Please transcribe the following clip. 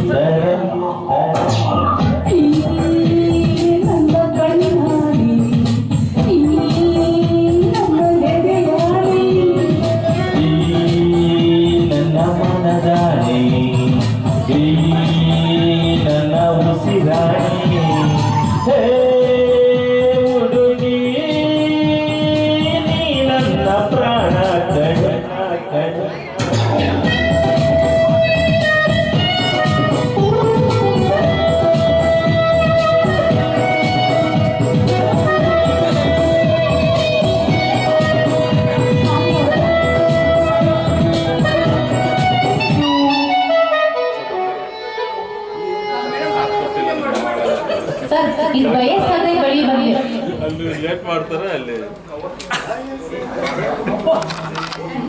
Let him. Sir ಅಲ್ಲಿ late ಮಾಡ್ತಾರೆ ಅಲ್ಲಿ.